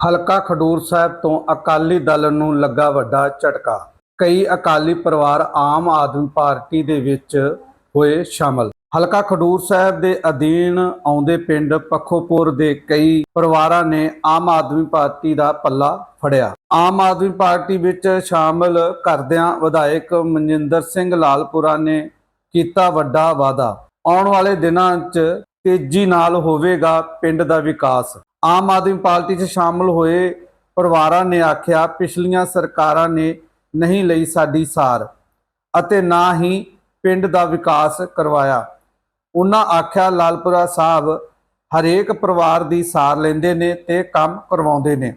ਹਲਕਾ ਖਡੂਰ ਸਾਹਿਬ ਤੋਂ ਅਕਾਲੀ ਦਲ ਨੂੰ ਲੱਗਾ ਵੱਡਾ ਝਟਕਾ। ਕਈ ਅਕਾਲੀ ਪਰਿਵਾਰ ਆਮ ਆਦਮੀ ਪਾਰਟੀ ਦੇ ਵਿੱਚ ਹੋਏ ਸ਼ਾਮਲ। ਹਲਕਾ ਖਡੂਰ ਸਾਹਿਬ ਦੇ ਅਧੀਨ ਆਉਂਦੇ ਪਿੰਡ ਪੱਖੋਪੁਰ ਦੇ ਕਈ ਪਰਿਵਾਰਾਂ ਨੇ ਆਮ ਆਦਮੀ ਪਾਰਟੀ ਦਾ ਪੱਲਾ ਫੜਿਆ। ਆਮ ਆਦਮੀ ਪਾਰਟੀ ਵਿੱਚ ਸ਼ਾਮਲ ਕਰਦਿਆਂ ਵਿਧਾਇਕ ਮਨਜਿੰਦਰ ਸਿੰਘ ਲਾਲਪੁਰਾ ਨੇ ਕੀਤਾ ਵੱਡਾ ਵਾਅਦਾ। ਆਉਣ ਵਾਲੇ ਦਿਨਾਂ 'ਚ ਤੇਜ਼ੀ ਨਾਲ ਹੋਵੇਗਾ ਪਿੰਡ ਦਾ ਵਿਕਾਸ। ਆਮ ਆਦਮੀ ਪਾਰਟੀ 'ਚ ਸ਼ਾਮਲ ਹੋਏ ਪਰਿਵਾਰਾਂ ਨੇ ਆਖਿਆ, ਪਿਛਲੀਆਂ ਸਰਕਾਰਾਂ ਨੇ ਨਹੀਂ ਲਈ ਸਾਡੀ ਸਾਰ ਅਤੇ ਨਾ ਹੀ ਪਿੰਡ ਦਾ ਵਿਕਾਸ ਕਰਵਾਇਆ। ਉਹਨਾਂ ਆਖਿਆ, ਲਾਲਪੁਰਾ ਸਾਹਿਬ ਹਰੇਕ ਪਰਿਵਾਰ ਦੀ ਸਾਰ ਲੈਂਦੇ ਨੇ ਤੇ ਕੰਮ ਕਰਵਾਉਂਦੇ ਨੇ।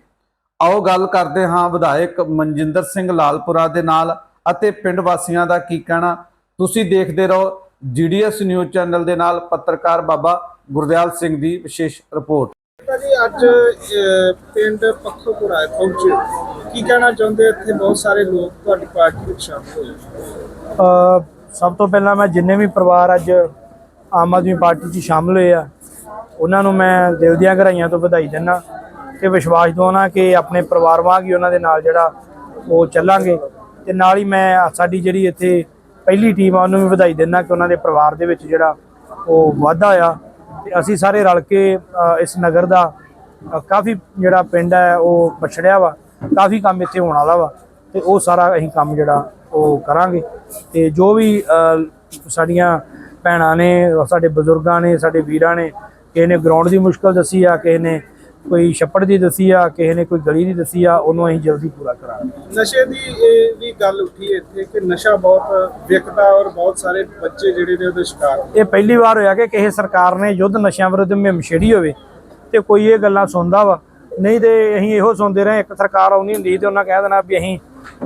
ਆਓ ਗੱਲ ਕਰਦੇ ਹਾਂ ਵਿਧਾਇਕ ਮਨਜਿੰਦਰ ਸਿੰਘ ਲਾਲਪੁਰਾ ਦੇ ਨਾਲ ਅਤੇ ਪਿੰਡ ਵਾਸੀਆਂ ਦਾ ਕੀ ਕਹਿਣਾ। ਤੁਸੀਂ ਦੇਖਦੇ ਰਹੋ ਜੀਡੀਐਸ ਨਿਊਜ਼ ਚੈਨਲ ਦੇ ਨਾਲ ਪੱਤਰਕਾਰ ਬਾਬਾ ਗੁਰਦਿਆਲ ਸਿੰਘ ਦੀ ਵਿਸ਼ੇਸ਼ ਰਿਪੋਰਟ। ਤਾਂ ਜੀ ਅੱਜ ਅਹ, ਪਿੰਡ ਪੱਖੋਪੁਰਾ ਪਹੁੰਚੇ ਕੀ ਕਹਿਣਾ ਚਾਹੁੰਦੇ ਇੱਥੇ ਬਹੁਤ ਸਾਰੇ ਲੋਕ ਤੁਹਾਡੀ ਪਾਰਟੀ ਵਿੱਚ ਸ਼ਾਮਲ ਹੋਏ। ਸਭ ਤੋਂ ਪਹਿਲਾਂ ਮੈਂ ਜਿੰਨੇ ਵੀ ਪਰਿਵਾਰ ਅੱਜ ਆਮ ਆਦਮੀ ਪਾਰਟੀ 'ਚ ਸ਼ਾਮਲ ਹੋਏ ਆ ਉਹਨਾਂ ਨੂੰ ਮੈਂ ਦਿਲ ਦੀਆਂ ਗਹਿਰਾਈਆਂ ਤੋਂ ਵਧਾਈ ਦਿੰਦਾ ਤੇ ਵਿਸ਼ਵਾਸ ਦਵਾਉਣਾ ਕਿ ਆਪਣੇ ਪਰਿਵਾਰ ਵਾਂਗ ਹੀ ਉਹਨਾਂ ਦੇ ਨਾਲ ਜਿਹੜਾ ਉਹ ਚੱਲਾਂਗੇ। ਤੇ ਨਾਲ ਹੀ ਮੈਂ ਸਾਡੀ ਜਿਹੜੀ ਇੱਥੇ ਪਹਿਲੀ ਟੀਮ ਆ ਉਹਨੂੰ ਵੀ ਵਧਾਈ ਦਿੰਦਾ ਕਿ ਉਹਨਾਂ ਦੇ ਪਰਿਵਾਰ ਦੇ ਵਿੱਚ ਜਿਹੜਾ ਉਹ ਵਾਧਾ ਆ। ਤੇ ਅਸੀਂ ਸਾਰੇ ਰਲ ਕੇ ਇਸ ਨਗਰ ਦਾ ਕਾਫੀ ਜਿਹੜਾ ਪਿੰਡ ਹੈ, ਉਹ ਪਛੜਿਆ ਵਾ। ਕਾਫੀ ਕੰਮ ਇੱਥੇ ਹੋਣ ਵਾਲਾ ਵਾ। ਤੇ ਉਹ ਸਾਰਾ ਅਸੀਂ ਕੰਮ ਜਿਹੜਾ, ਉਹ ਕਰਾਂਗੇ। ਤੇ ਜੋ ਵੀ ਸਾਡੀਆਂ ਭੈਣਾਂ ਨੇ, ਸਾਡੇ ਬਜ਼ੁਰਗਾਂ ਨੇ, ਸਾਡੇ ਵੀਰਾਂ ਨੇ, ਕਿਸੇ ਨੇ ਗਰਾਊਂਡ ਦੀ ਮੁਸ਼ਕਲ ਦੱਸੀ ਆ, ਕਿਸੇ ਨੇ ਕੋਈ ਛੱਪੜ ਦੀ ਦੱਸੀ ਆ ਕਿਸੇ ਨੇ ਕੋਈ ਗਲੀ ਦੀ ਦੱਸੀ ਆ ਉਹਨੂੰ ਅਸੀਂ ਜਲਦੀ ਪੂਰਾ ਕਰਾਂਗੇ। ਨਸ਼ੇ ਦੀ ਇਹ ਵੀ ਗੱਲ ਉੱਠੀ ਇੱਥੇ ਕਿ ਨਸ਼ਾ ਬਹੁਤ ਵਿਕਦਾ ਔਰ ਬਹੁਤ ਸਾਰੇ ਬੱਚੇ ਜਿਹੜੇ ਨੇ ਉਹਦੇ ਸ਼ਿਕਾਰ। ਇਹ ਪਹਿਲੀ ਵਾਰ ਹੋਇਆ ਕਿ ਕਿਸੇ ਸਰਕਾਰ ਨੇ ਯੁੱਧ ਨਸ਼ਿਆਂ ਵਿਰੁੱਧ ਮੁਹਿੰਮ ਛੇੜੀ ਹੋਵੇ ਤੇ ਕੋਈ ਇਹ ਗੱਲਾਂ ਸੁਣਦਾ ਵਾ। ਨਹੀਂ ਤੇ ਅਸੀਂ ਇਹੋ ਸੁਣਦੇ ਰਹੇ ਇੱਕ ਸਰਕਾਰ ਆਉਂਦੀ ਹੁੰਦੀ ਤੇ ਉਹਨਾਂ ਕਹਿ ਦੇਣਾ ਵੀ ਅਸੀਂ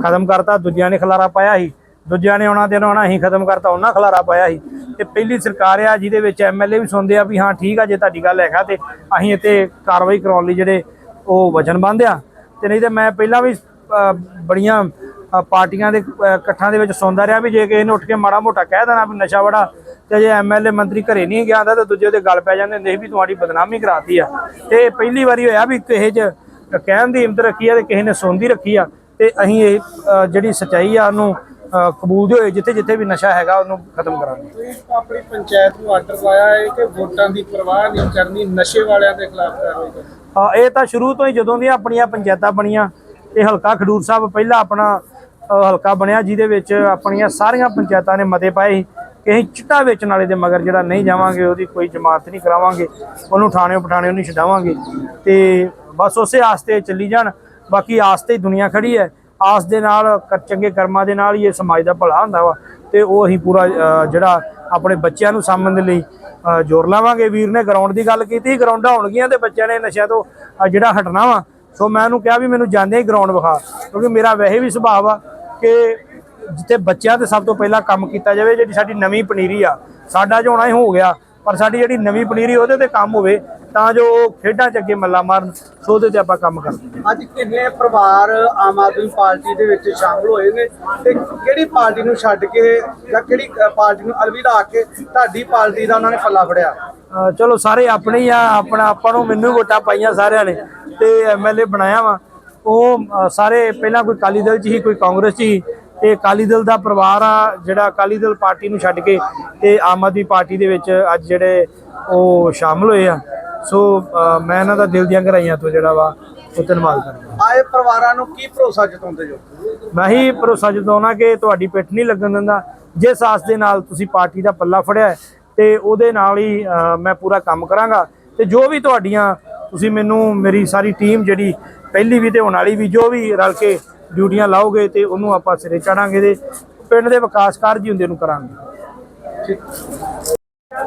ਖਤਮ ਕਰਤਾ ਦੂਜਿਆਂ ਨੇ ਖਲਾਰਾ ਪਾਇਆ ਸੀ। ਦੂਜਿਆਂ ਨੇ ਆਉਣਾ ਦਿਨ ਆਉਣਾ, ਅਸੀਂ ਖਤਮ ਕਰਤਾ, ਉਹਨਾਂ ਖਲਾਰਾ ਪਾਇਆ ਸੀ। ਤੇ ਪਹਿਲੀ ਸਰਕਾਰ ਆ, ਜਿਹਦੇ ਵਿੱਚ ਐਮਐਲਏ ਵੀ ਸੁਣਦੇ ਆ ਵੀ ਹਾਂ, ਠੀਕ ਆ, ਜੇ ਤੁਹਾਡੀ ਗੱਲ ਹੈਗਾ ਤੇ ਅਸੀਂ ਇੱਥੇ ਕਾਰਵਾਈ ਕਰਾਉਣ ਲਈ ਜਿਹੜੇ ਉਹ ਵਚਨਬੰਧ ਆ। ਤੇ ਨਹੀਂ ਤੇ ਮੈਂ ਪਹਿਲਾਂ ਵੀ ਬੜੀਆਂ ਪਾਰਟੀਆਂ ਦੇ ਇਕੱਠਾਂ ਦੇ ਵਿੱਚ ਸੁਣਦਾ ਰਿਹਾ ਵੀ ਜੇ ਕਿਸੇ ਨੇ ਉੱਠ ਕੇ ਮਾੜਾ ਮੋਟਾ ਕਹਿ ਦੇਣਾ ਵੀ ਨਸ਼ਾ ਵੜਾ ਤੇ ਜੇ ਐਮਐਲਏ ਮੰਤਰੀ ਘਰੇ ਨਹੀਂ ਗਿਆ ਹੁੰਦਾ ਤਾਂ ਦੂਜੇ ਦੇ ਗੱਲ ਪੈ ਜਾਂਦੇ ਹੁੰਦੇ ਸੀ ਵੀ ਤੁਹਾਡੀ ਬਦਨਾਮੀ ਕਰਾਤੀ ਆ। ਤੇ ਪਹਿਲੀ ਵਾਰੀ ਹੋਇਆ ਵੀ ਕਿਸੇ 'ਚ ਕਹਿਣ ਦੀ ਹਿੰਮਤ ਰੱਖੀ ਆ ਤੇ ਕਿਸੇ ਨੇ ਸੁਣਦੀ ਰੱਖੀ ਆ। ਤੇ ਅਸੀਂ ਇਹ ਜਿਹੜੀ ਸਚਾਈ ਆ ਉਹਨੂੰ ਅ, ਕਬੂਲਦੇ ਹੋਏ ਜਿੱਥੇ ਜਿੱਥੇ ਵੀ ਨਸ਼ਾ ਹੈਗਾ ਉਹਨੂੰ ਖਤਮ ਕਰਾਂਗੇ। ਤੁਸੀਂ ਆਪਣੀ ਪੰਚਾਇਤ ਨੂੰ ਆਰਡਰ ਲਾਇਆ ਹੈ ਕਿ ਵੋਟਾਂ ਦੀ ਪਰਵਾਹ ਨਹੀਂ ਕਰਨੀ ਨਸ਼ੇ ਵਾਲਿਆਂ ਦੇ ਖਿਲਾਫ ਕਾਰਵਾਈ ਹਾਂ ਇਹ ਤਾਂ ਸ਼ੁਰੂ ਤੋਂ ਹੀ ਜਦੋਂ ਦੀਆਂ ਆਪਣੀਆਂ ਪੰਚਾਇਤਾਂ ਬਣੀਆਂ ਇਹ ਹਲਕਾ ਖਡੂਰ ਸਾਹਿਬ ਪਹਿਲਾ ਆਪਣਾ ਹਲਕਾ ਬਣਿਆ ਜਿਹਦੇ ਵਿੱਚ ਆਪਣੀਆਂ ਸਾਰੀਆਂ ਪੰਚਾਇਤਾਂ ਨੇ ਮਤੇ ਪਾਏ ਕਿ ਅਸੀਂ ਚਿੱਟਾ ਵੇਚਣ ਵਾਲੇ ਦੇ ਮਗਰ ਜਿਹੜਾ ਨਹੀਂ ਜਾਵਾਂਗੇ ਉਹਦੀ ਕੋਈ ਜ਼ਮਾਨਤ ਨਹੀਂ ਕਰਾਵਾਂਗੇ ਉਹਨੂੰ ਥਾਣੇ ਪਠਾਣੇ ਨਹੀਂ ਛਡਾਵਾਂਗੇ। ਤੇ ਬਸ ਉਸੇ ਆਸਤੇ ਚੱਲੀ ਜਾਣ ਬਾਕੀ ਆਸਤੇ ਹੀ ਦੁਨੀਆ ਖੜੀ ਹੈ। ਆਸ ਦੇ ਨਾਲ ਚੰਗੇ ਕਰਮਾਂ ਦੇ ਨਾਲ ਹੀ ਇਹ ਸਮਾਜ ਦਾ ਭਲਾ ਹੁੰਦਾ ਵਾ। ਤੇ ਉਹ ਅਸੀਂ ਪੂਰਾ ਜਿਹੜਾ ਆਪਣੇ ਬੱਚਿਆਂ ਨੂੰ ਸਾਂਭਣ ਦੇ ਲਈ ਜ਼ੋਰ ਲਾਵਾਂਗੇ। ਵੀਰ ਨੇ ਗਰਾਊਂਡ ਦੀ ਗੱਲ ਕੀਤੀ ਗਰਾਊਂਡਾਂ ਹੋਣਗੀਆਂ ਤੇ ਬੱਚਿਆਂ ਨੇ ਨਸ਼ਿਆਂ ਤੋਂ ਜਿਹੜਾ ਹਟਣਾ ਵਾ। ਸੋ ਮੈਂ ਉਹਨੂੰ ਕਿਹਾ ਵੀ ਮੈਨੂੰ ਜਾਂਦੇ ਹੀ ਗਰਾਊਂਡ ਵਿਖਾ, ਕਿਉਂਕਿ ਮੇਰਾ ਵੈਸੇ ਵੀ ਸੁਭਾਅ ਆ ਕਿ ਜਿੱਥੇ ਬੱਚਿਆਂ ਤੇ ਸਭ ਤੋਂ ਪਹਿਲਾਂ ਕੰਮ ਕੀਤਾ ਜਾਵੇ, ਜਿਹੜੀ ਸਾਡੀ ਨਵੀਂ ਪਨੀਰੀ ਆ, ਸਾਡਾ ਜੋ ਹੋਣਾ ਹੀ ਹੋ ਗਿਆ, ਪਰ ਸਾਡੀ ਜਿਹੜੀ ਨਵੀਂ ਪਨੀਰੀ ਉਹਦੇ ਤੇ ਕੰਮ ਹੋਵੇ ਤਾਂ ਜੋ ਖੇਡਾਂ 'ਚ ਅੱਗੇ ਮੱਲਾ ਮਾਰਨ ਸੋ ਉਹਦੇ ਤੇ ਆਪਾਂ ਕੰਮ ਕਰਦੇ ਅੱਜ ਕਿੰਨੇ ਪਰਿਵਾਰ ਆਮ ਆਦਮੀ ਪਾਰਟੀ ਦੇ ਵਿੱਚ ਸ਼ਾਮਲ ਹੋਏ ਨੇ ਤੇ ਕਿਹੜੀ ਪਾਰਟੀ ਨੂੰ ਛੱਡ ਕੇ ਜਾਂ ਕਿਹੜੀ ਪਾਰਟੀ ਨੂੰ ਅਲਵਿਦਾ ਕੇ ਤੁਹਾਡੀ ਪਾਰਟੀ ਦਾ ਉਹਨਾਂ ਨੇ ਪੱਲਾ ਫੜਿਆ? ਚਲੋ ਸਾਰੇ ਆਪਣੇ ਹੀ ਆ ਆਪਣਾ ਆਪਾਂ ਨੂੰ ਮੈਨੂੰ ਵੋਟਾਂ ਪਾਈਆਂ ਸਾਰਿਆਂ ਨੇ ਤੇ ਐਮਐਲਏ ਬਣਾਇਆ ਵਾ। ਉਹ ਸਾਰੇ ਪਹਿਲਾਂ ਕੋਈ ਅਕਾਲੀ ਦਲ ਚ ਹੀ ਕੋਈ ਕਾਂਗਰਸ ਚ ਹੀ। ਤੇ ਅਕਾਲੀ ਦਲ ਦਾ ਪਰਿਵਾਰ ਆ ਜਿਹੜਾ ਅਕਾਲੀ ਦਲ ਪਾਰਟੀ ਨੂੰ ਛੱਡ ਕੇ ਤੇ ਆਮ ਆਦਮੀ ਪਾਰਟੀ ਦੇ ਵਿੱਚ ਅੱਜ ਜਿਹੜੇ ਉਹ ਸ਼ਾਮਲ ਹੋਏ ਆ। ਸੋ ਮੈਂ ਇਹਨਾਂ ਦਾ ਦਿਲ ਦੀਆਂ ਗਹਿਰਾਈਆਂ ਤੋਂ ਜਿਹੜਾ ਵਾ ਉਹ ਧੰਨਵਾਦ ਕਰਦਾ। ਆਏ ਪਰਿਵਾਰਾਂ ਨੂੰ ਕੀ ਭਰੋਸਾ ਜਤਾਉਂਦੇ ਜੋ ਮੈਂ ਹੀ ਭਰੋਸਾ ਜਤਾਉਣਾ ਕਿ ਤੁਹਾਡੀ ਪਿੱਠ ਨਹੀਂ ਲੱਗਣ ਦਿੰਦਾ। ਜਿਸ ਆਸ ਦੇ ਨਾਲ ਤੁਸੀਂ ਪਾਰਟੀ ਦਾ ਪੱਲਾ ਫੜਿਆ ਤੇ ਉਹਦੇ ਨਾਲ ਹੀ ਮੈਂ ਪੂਰਾ ਕੰਮ ਕਰਾਂਗਾ। ਤੇ ਜੋ ਵੀ ਤੁਹਾਡੀਆਂ ਤੁਸੀਂ ਮੈਨੂੰ ਮੇਰੀ ਸਾਰੀ ਟੀਮ ਜਿਹੜੀ ਪਹਿਲੀ ਵੀ ਤੇ ਹੋਣ ਵਾਲੀ ਵੀ ਜੋ ਵੀ ਰਲ ਕੇ ਡਿਊਟੀਆਂ ਲਾਓਗੇ ਤੇ ਉਹਨੂੰ ਆਪਾਂ ਸਿਰੇ ਚੜਾਂਗੇ ਤੇ ਪਿੰਡ ਦੇ ਵਿਕਾਸ ਕਾਰਜ ਹੀ ਹੁੰਦੇ ਨੂੰ ਕਰਾਂਗੇ।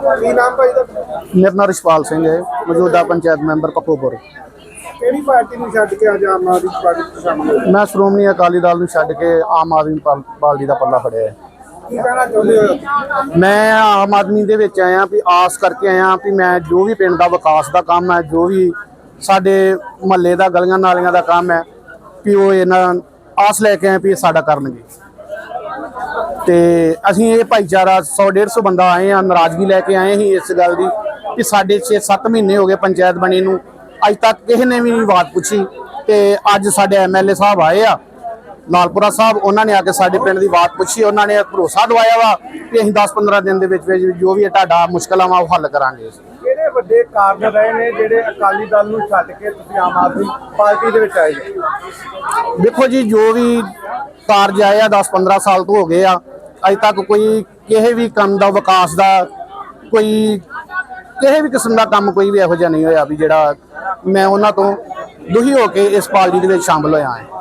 ਕੀ ਨਾਮ ਭਾਈ ਦਾ? ਮੇਰਾ ਨਾਮ ਰਿਸ਼ਪਾਲ ਸਿੰਘ ਹੈ ਮੌਜੂਦਾ ਪੰਚਾਇਤ ਮੈਂਬਰ ਪੱਖੋਪੁਰ ਕਿਹੜੀ ਪਾਰਟੀ ਨੂੰ ਛੱਡ ਕੇ ਅੱਜ ਆਮ ਆਦਮੀ ਪਾਰਟੀ ਵਿੱਚ ਸ਼ਾਮਲ ਹੋਏ ਮੈਂ ਸ਼੍ਰੋਮਣੀ ਅਕਾਲੀ ਦਲ ਨੂੰ ਛੱਡ ਕੇ ਆਮ ਆਦਮੀ ਪਾਰਟੀ ਦਾ ਪੱਲਾ ਫੜਿਆ ਹੈ। ਕੀ ਕਹਿਣਾ ਚਾਹੁੰਦੇ ਹੋ? ਮੈਂ ਆਮ ਆਦਮੀ ਦੇ ਵਿੱਚ ਆਇਆ ਵੀ ਆਸ ਕਰਕੇ ਆਇਆ ਵੀ ਮੈਂ ਜੋ ਵੀ ਪਿੰਡ ਦਾ ਵਿਕਾਸ ਦਾ ਕੰਮ ਹੈ ਜੋ ਵੀ ਸਾਡੇ ਮਹੱਲੇ ਦਾ ਗਲੀਆਂ ਨਾਲੀਆਂ ਦਾ ਕੰਮ ਹੈ ਵੀ ਉਹ ਇਹਨਾਂ ਆਸ ਲੈ ਕੇ ਆਏ ਵੀ ਸਾਡਾ ਕਰਨਗੇ। ਤੇ ਅਸੀਂ ਇਹ ਭਾਈਚਾਰਾ 100 150 ਬੰਦਾ ਆਏ ਆ ਨਾਰਾਜ਼ਗੀ ਲੈ ਕੇ ਆਏ ਸੀ ਇਸ ਗੱਲ ਦੀ ਕਿ ਸਾਡੇ 6-7 ਮਹੀਨੇ ਹੋ ਗਏ ਪੰਚਾਇਤ ਬਣੀ ਨੂੰ। ਅੱਜ ਤੱਕ ਕਿਸੇ ਨੇ ਵੀ ਨਹੀਂ ਬਾਤ ਪੁੱਛੀ ਤੇ ਅੱਜ ਸਾਡੇ ਐਮਐਲਏ ਸਾਹਿਬ ਆਏ ਆ ਲਾਲਪੁਰਾ ਸਾਹਿਬ ਉਹਨਾਂ ਨੇ ਆ ਕੇ ਸਾਡੇ ਪਿੰਡ ਦੀ ਬਾਤ ਪੁੱਛੀ ਉਹਨਾਂ ਨੇ ਭਰੋਸਾ ਦਵਾਇਆ ਵਾ ਕਿ ਅਸੀਂ 10-15 ਦਿਨ ਦੇ ਵਿੱਚ ਵਿੱਚ ਜੋ ਵੀ ਤੁਹਾਡਾ ਮੁਸ਼ਕਲਾਂ ਵਾ ਉਹ ਹੱਲ ਕਰਾਂਗੇ। ਕਿਹੜੇ ਵੱਡੇ ਕਾਰਨ ਰਹੇ ਨੇ ਜਿਹੜੇ ਅਕਾਲੀ ਦਲ ਨੂੰ ਛੱਡ ਕੇ ਤੁਸੀਂ ਆਮ ਆਦਮੀ ਪਾਰਟੀ ਦੇ ਵਿੱਚ ਆਏ? ਦੇਖੋ ਜੀ ਜੋ ਵੀ ਕਾਰਜ ਆਏ ਆ 10-15 ਸਾਲ ਤੋਂ ਹੋ ਗਏ ਆ ਅਜੇ ਤੱਕ ਕੋਈ ਕਿਸੇ ਵੀ ਕੰਮ ਦਾ, ਵਿਕਾਸ ਦਾ ਕੋਈ ਕਿਸੇ ਵੀ ਕਿਸਮ ਦਾ ਕੰਮ ਕੋਈ ਵੀ ਇਹੋ ਜਿਹਾ ਨਹੀਂ ਹੋਇਆ ਵੀ ਜਿਹੜਾ ਮੈਂ ਉਹਨਾਂ ਤੋਂ ਦੁਖੀ ਹੋ ਕੇ ਇਸ ਪਾਰਟੀ ਦੇ ਵਿੱਚ ਸ਼ਾਮਲ ਹੋਇਆ ਹਾਂ।